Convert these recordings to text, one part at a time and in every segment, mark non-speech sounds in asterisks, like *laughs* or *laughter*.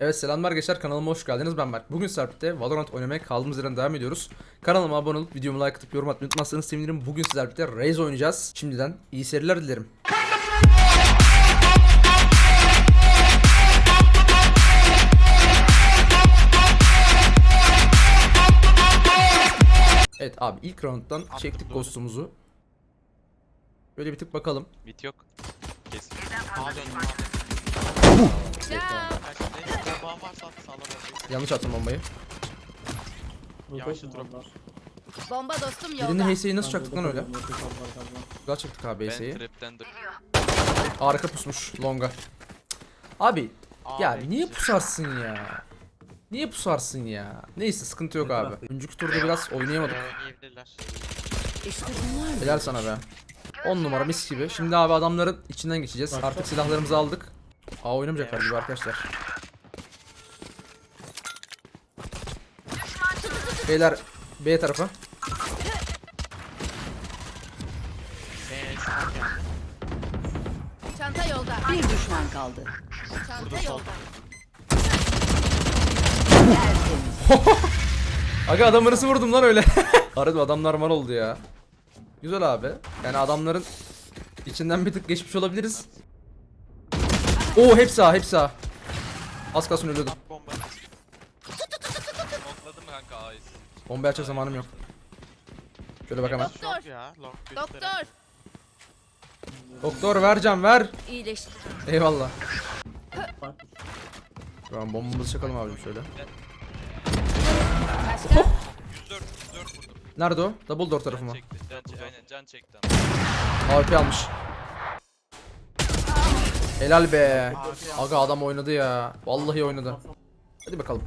Evet selamlar gençler kanalıma hoş geldiniz ben Berk. Bugün Serp'te Valorant oynamaya kaldığımız yerden devam ediyoruz. Kanalıma abone olup videomu like atıp yorum atmayı unutmazsanız sevinirim. Bugün sizlerle birlikte Raze oynayacağız. Şimdiden iyi seyirler dilerim. Evet abi ilk rounddan çektik ghost'umuzu. Böyle bir tık bakalım. Bit yok. Kes. Sağa dön. Bomba varsa at sağla bak. Yanlış attım bombayı. Yavaşça drop. Bomba dostum yolda. Birinin HS'yi nasıl çaktık lan öyle? Güzel çaktık abi Ben HS'yi. trapten. Arka pusmuş longa. Abi ya Abi, niye güzel. pusarsın ya? Niye pusarsın ya? Neyse sıkıntı yok abi. Önceki turda biraz oynayamadık. Oynayabilirler. İşte bunlar. Helal sana be. 10 numara mis gibi. Şimdi abi adamların içinden geçeceğiz. Artık silahlarımızı aldık. A oynamayacaklar gibi arkadaşlar. Beyler B tarafı. Çanta yolda. Bir düşman kaldı. Çanta yolda. *laughs* Aga adamı nasıl vurdum lan öyle? *laughs* Harbi adamlar var oldu ya. Güzel abi. Yani adamların içinden bir tık geçmiş olabiliriz. Oo hepsi A hepsi A. Az kalsın ölüyordum. At bomba. Smokladım kanka A'yı. Bomba açacak zamanım yok. Şöyle bak hemen. Doktor. Ya. Long. Doktor. Doktor ver can ver. İyileşti. Eyvallah. *laughs* Tamam bombamızı çakalım abi şöyle. Başka? 104 104 vurdum. Nerede o? Double door tarafı Can mı? çekti. Can çekti. Aynen can çekti. AWP almış. Helal be. Aga adam oynadı ya. Vallahi oynadı. Hadi bakalım.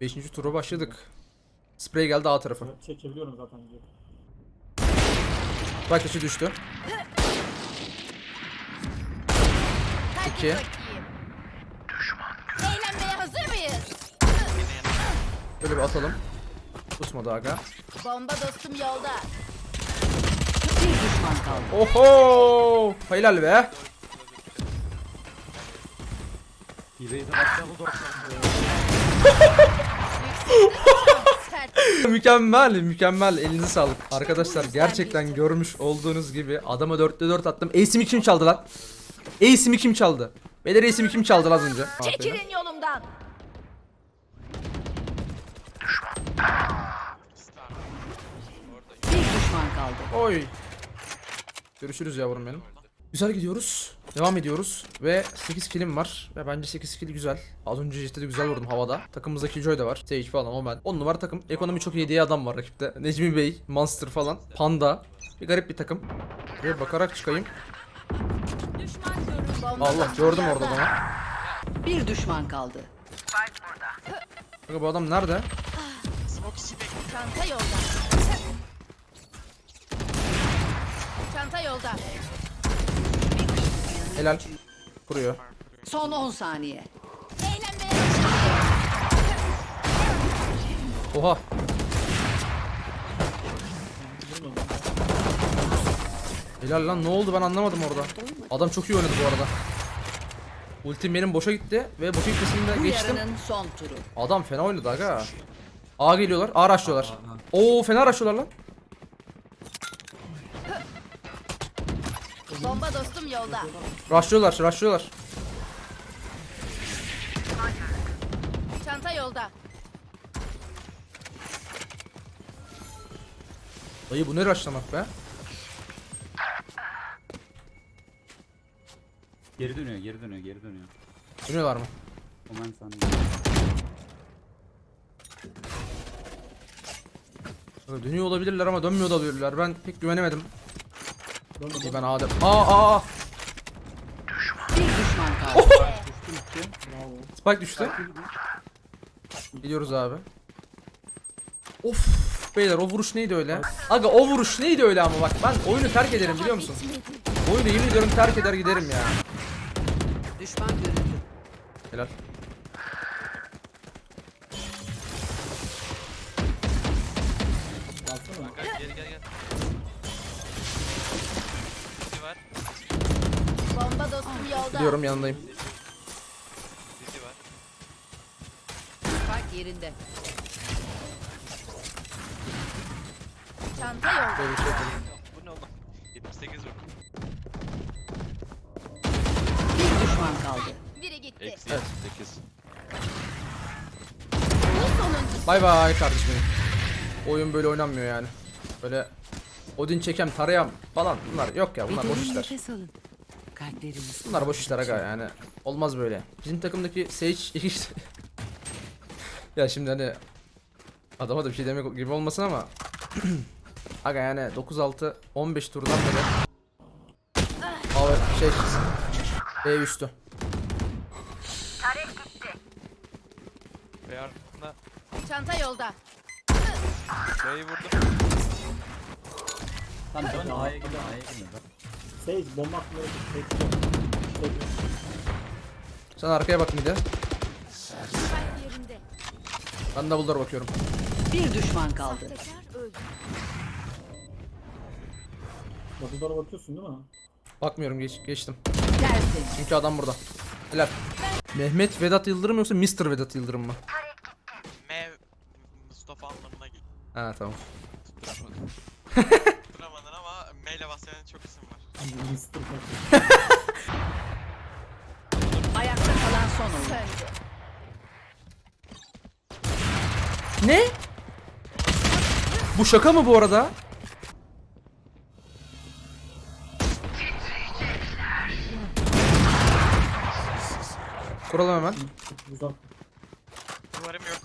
5. tura başladık. Spray geldi A tarafı. Çekebiliyorum zaten. Bak dışı düştü. İki. Eğlenmeye hazır mıyız? Böyle bir atalım. Kusmadı aga. Bomba dostum yolda. Bir düşman kaldı. Oho! Helal be. Sert. *laughs* *laughs* mükemmel, mükemmel. Elinize sağlık. Arkadaşlar gerçekten görmüş olduğunuz gibi adama 4'te 4 attım. Ace'imi kim çaldı lan? Ace'imi kim çaldı? Beyler Ace'imi kim çaldı az önce? *laughs* Çekilin yolumdan. Bir düşman kaldı. Oy. Görüşürüz yavrum benim. Güzel gidiyoruz. Devam ediyoruz. Ve 8 killim var. Ve bence 8 kill güzel. Az önce işte de güzel vurdum havada. Takımımızdaki Joy da var. Sage falan ama ben. 10 numara takım. Ekonomi çok iyi diye adam var rakipte. Necmi Bey, Monster falan. Panda. Bir garip bir takım. Ve bakarak çıkayım. Allah gördüm orada adamı. Bir düşman kaldı. Bakın bu adam nerede? Smoke içi bekle. Çanta yolda. Çanta yolda. Helal. Kuruyor. Son 10 saniye. Oha. Helal lan ne oldu ben anlamadım orada. Adam çok iyi oynadı bu arada. Ultim benim boşa gitti ve boşa gitmesini de Bu geçtim. yarının son turu. Adam fena oynadı aga. A geliyorlar. A rushlıyorlar. Oo fena rushlıyorlar lan. Bomba dostum yolda. Rushlıyorlar, rushlıyorlar. Çanta yolda. Dayı bu ne rushlamak be? Geri dönüyor, geri dönüyor, geri dönüyor. Dönüyorlar mı? Omen sandı. Aga, Dönüyor olabilirler ama dönmüyor da olabilirler. Ben pek güvenemedim. İyi ben A'da. Aa aa. Bir düşman kaldı. Spike düştü. Gidiyoruz abi. Of beyler o vuruş neydi öyle? Aga o vuruş neydi öyle ama bak ben oyunu terk ederim biliyor musun? Oyunu yemin ediyorum terk eder giderim ya. Düşman görüldü. Helal. Gidiyorum yanındayım. Bizi var. Spike yerinde. Çanta yolda. Böyle bir şey yapalım. Bu ne oğlum? 78 vur. Bir düşman kaldı. Biri gitti. Eksi Evet. 8. Bu. Bay bay kardeşim benim. Oyun böyle oynanmıyor yani. Böyle Odin çekem tarayam falan bunlar yok ya bunlar boş işler. nefes alın. Kalplerimiz. Bunlar boş işler aga yani. Olmaz böyle. Bizim takımdaki Sage *laughs* Ya şimdi hani adama da bir şey demek gibi olmasın ama *clears throat* Aga yani 9-6 15 turdan beri Abi şey B üstü. Ve ardında Çanta yolda. B'yi vurdum. Lan dön A'ya gidin A'ya gidin. Sage bomba bekliyor. Sen arkaya bak bir de. Ben double'lara bakıyorum. Bir düşman kaldı. Bakılara bakıyorsun değil mi? Bakmıyorum geç, geçtim. Dersin. Çünkü adam burada. Helal. Mehmet Vedat Yıldırım yoksa Mr. Vedat Yıldırım mı? M Mustafa anlamına gel. Ha tamam. Tutturamadın *laughs* ama M ile çok isim var. Mr. Patrick. Ayakta kalan son. Ne? Bu şaka mı bu arada? Kuralım hemen. Uzak.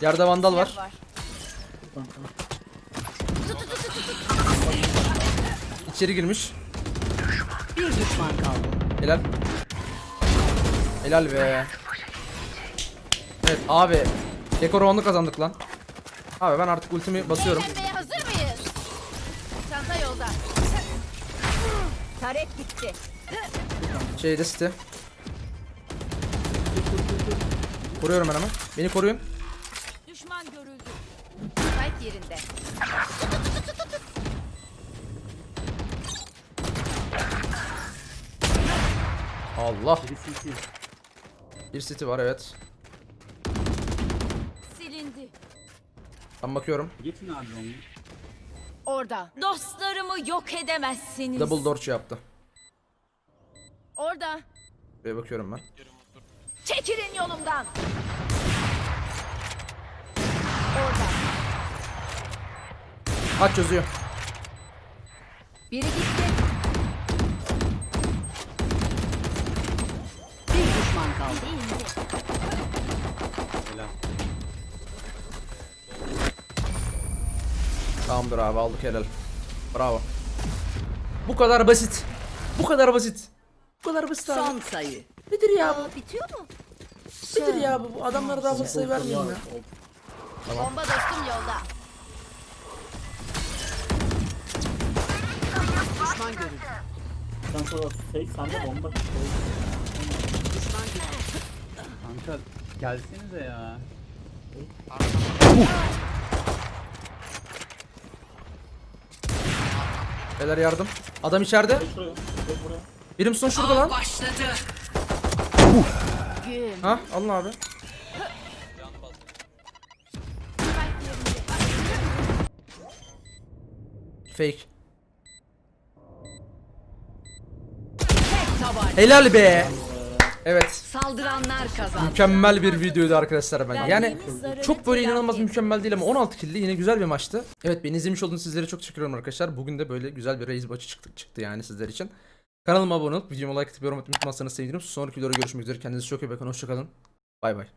Yerde vandal var. İçeri girmiş. Bir düşman kaldı. Helal. Helal be. Evet abi. Dekor round'u kazandık lan. Abi ben artık ultimi basıyorum. Eğlenmeye hazır mıyız? Çanta yolda. Taret gitti. Şeyde city. Koruyorum ben hemen. Beni koruyun. Düşman görüldü. Spike yerinde. Allah. Biri CC. Bir city var evet. Silindi. Ben bakıyorum. Geçin abi onu. Orada. Dostlarımı yok edemezsiniz. Double door şey yaptı. Orada. Buraya bakıyorum ben. Çekilin yolumdan. Orada. Aç çözüyor. Biri gitti. Helal. Tamamdır abi aldık helal. Bravo. Bu kadar basit. Bu kadar basit. Bu kadar basit abi. Son sayı. Nedir ya bu? Bitiyor mu? Nedir ya bu? Bu adamlara daha fazla sayı vermeyin ya. Bomba dostum yolda. Düşman görüldü. Sen sonra Sage sende bomba. Düşman görüldü. Kanka gelsenize ya. Beyler yardım. Adam içeride. Şuraya. Buraya. Birim son şurada lan. Başladı. Ha alın abi. Fake. Helal be. Evet. Saldıranlar kazandı. Mükemmel bir videoydu arkadaşlar bence. Yani çok böyle inanılmaz mükemmel değil ama 16 kill'li yine güzel bir maçtı. Evet beni izlemiş olduğunuz sizlere çok teşekkür ederim arkadaşlar. Bugün de böyle güzel bir raise maçı çıktı, çıktı yani sizler için. Kanalıma abone olup videoma like atıp yorum atmayı unutmazsanız sevinirim. Sonraki videoda görüşmek üzere. Kendinize çok iyi bakın. Hoşçakalın. Bay bay.